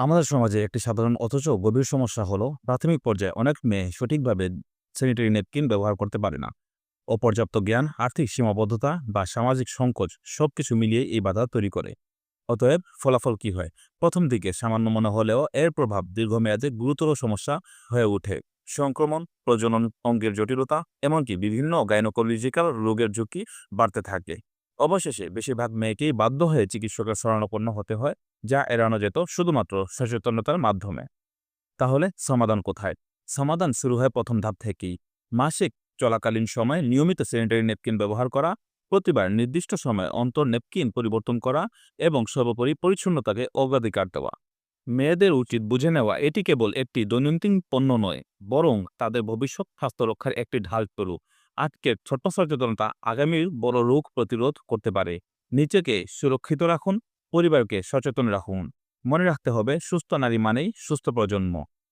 আমাদের সমাজে একটি সাধারণ অথচ গভীর সমস্যা হলো, প্রাথমিক পর্যায়ে অনেক মেয়ে সঠিকভাবে স্যানিটারি ন্যাপকিন ব্যবহার করতে পারে না। অপর্যাপ্ত জ্ঞান, আর্থিক সীমাবদ্ধতা বা সামাজিক সংকোচ সবকিছু মিলিয়ে এই বাধা তৈরি করে। অতএব ফলাফল কি হয়? প্রথম দিকে সামান্য মনে হলেও এর প্রভাব দীর্ঘমেয়াদে গুরুতর সমস্যা হয়ে ওঠে। সংক্রমণ, প্রজনন অঙ্গের জটিলতা, এমনকি বিভিন্ন গাইনোকোলজিক্যাল রোগের ঝুঁকি বাড়তে থাকে। অবশেষে বেশিরভাগ মেয়েকেই বাধ্য হয়ে চিকিৎসকের শরণাপন্ন হতে হয়, যা এড়ানো যেত শুধুমাত্র সচেতনতার মাধ্যমে। তাহলে সমাধান কোথায়? সমাধান শুরু হয় প্রথম ধাপ থেকেই। মাসিক চলাকালীন সময় নিয়মিত স্যানিটারি নেপকিন ব্যবহার করা, প্রতিবার নির্দিষ্ট সময়ে অন্তর নেপকিন পরিবর্তন করা এবং সর্বোপরি পরিচ্ছন্নতাকে অগ্রাধিকার দেওয়া। মেয়েদের উচিত বুঝে নেওয়া, এটি কেবল একটি দৈনন্দিন পণ্য নয়, বরং তাদের ভবিষ্যৎ স্বাস্থ্য রক্ষার একটি ঢাল তরু আজকের ছোট্ট সচেতনতা আগামীর বড় রোগ প্রতিরোধ করতে পারে। নিজেকে সুরক্ষিত রাখুন, পরিবারকে সচেতন রাখুন। মনে রাখতে হবে, সুস্থ নারী মানেই সুস্থ প্রজন্ম।